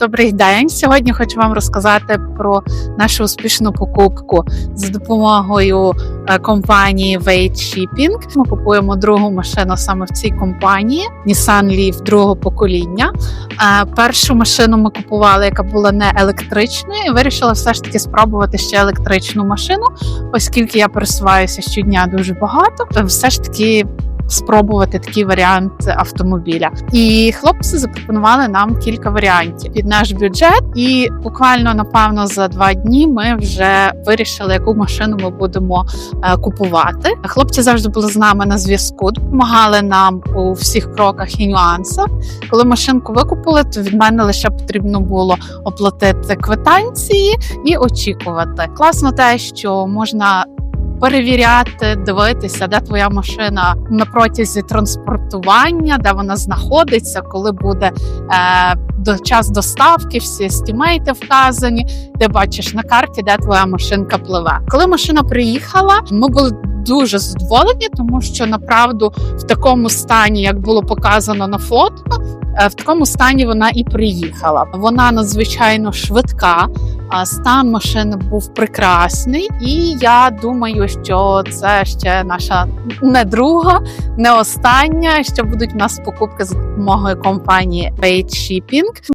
Добрий день. Сьогодні хочу вам розказати про нашу успішну покупку за допомогою е, компанії Wait Shipping. Ми купуємо другу машину саме в цій компанії Nissan Leaf другого покоління. Е, Першу машину ми купували, яка була не електричною, і вирішила все ж таки спробувати ще електричну машину, оскільки я пересуваюся щодня дуже багато. Все ж таки спробувати такий варіант автомобіля. І хлопці запропонували нам кілька варіантів під наш бюджет. І буквально напевно за два дні ми вже вирішили, яку машину ми будемо е, купувати. Хлопці завжди були з нами на зв'язку, допомагали нам у всіх кроках і нюансах. Коли машинку викупили, то від мене лише потрібно було оплатити квитанції і очікувати. Класно те, що можна перевіряти, дивитися, де твоя машина на протязі транспортування, де вона знаходиться, коли буде е, час доставки, всі стімейти вказані, ти бачиш на карті, де твоя машинка пливе. Коли машина приїхала, ми були дуже задоволені, тому що направду в такому стані, як було показано на фото. е, В такому стані вона і приїхала. Вона надзвичайно швидка. Стан машини був прекрасний, і я думаю, що це ще наша не друга, не остання. Що будуть в нас покупки за допомогою компанії Paid Shipping.